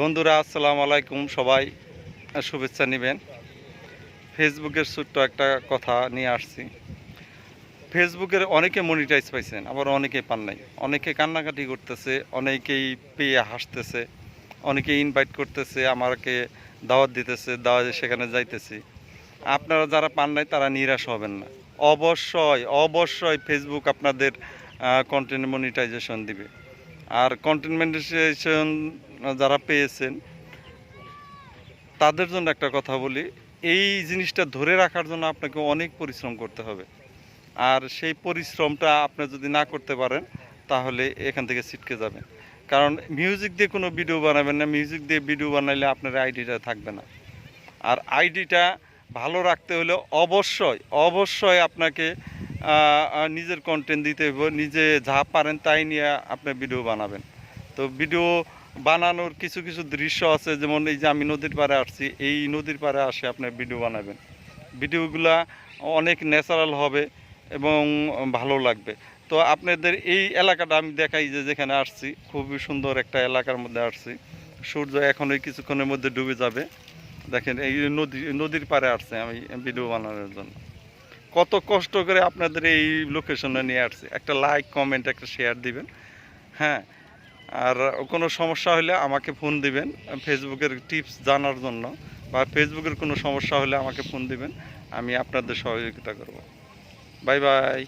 বন্ধুরা, আসসালামু আলাইকুম। সবাই শুভেচ্ছা নেবেন। ফেসবুকের ছোট্ট একটা কথা নিয়ে আসছি। ফেসবুকের অনেকে মনিটাইজ পাইছেন, আবার অনেকে পান নাই। অনেকে কান্নাকাটি করতেছে, অনেকেই পেয়ে হাসতেছে অনেকে ইনভাইট করতেছে, আমাকে দাওয়াত দিতেছে, দাওয়াত সেখানে যাইতেছি। আপনারা যারা পান নাই, তারা নিরাশ হবেন না। অবশ্যই অবশ্যই ফেসবুক আপনাদের কন্টেন্ট মনিটাইজেশন দিবে। আর কন্টেন্ট মনিটাইজেশন যারা পেয়েছেন, তাদের জন্য একটা কথা বলি, এই জিনিসটা ধরে রাখার জন্য আপনাকে অনেক পরিশ্রম করতে হবে। আর সেই পরিশ্রমটা আপনি যদি না করতে পারেন, তাহলে এখান থেকে ছিটকে যাবেন। কারণ মিউজিক দিয়ে কোনো ভিডিও বানাবেন না মিউজিক দিয়ে ভিডিও বানাইলে আপনার আইডিটা থাকবে না। আর আইডিটা ভালো রাখতে হলে অবশ্যই অবশ্যই আপনাকে নিজের কন্টেন্ট দিতে হবে নিজে যা পারেন তাই নিয়ে আপনি ভিডিও বানাবেন। তো ভিডিও বানানোর কিছু কিছু দৃশ্য আছে, যেমন এই যে আমি নদীর পাড়ে আসছি, এই নদীর পাড়ে আসে আপনি ভিডিও বানাবেন। ভিডিওগুলা অনেক ন্যাচারাল হবে এবং ভালো লাগবে। তো আপনাদের এই এলাকাটা আমি দেখাই যে যেখানে আসছি, খুবই সুন্দর একটা এলাকার মধ্যে আসছি। সূর্য এখন ওই কিছুক্ষণের মধ্যে ডুবে যাবে। দেখেন, এই নদী, নদীর পাড়ে আসছে আমি ভিডিও বানানোর জন্য। কত কষ্ট করে আপনাদের এই লোকেশনে নিয়ে আসছি। একটা লাইক কমেন্ট একটা শেয়ার দিবেন। হ্যাঁ আর কোনো সমস্যা হলে আমাকে ফোন দিবেন, ফেসবুকের টিপস জানার জন্য, বা ফেসবুকের কোনো সমস্যা হলে আমাকে ফোন দিবেন, আমি আপনাদের সহযোগিতা করব। Bye bye.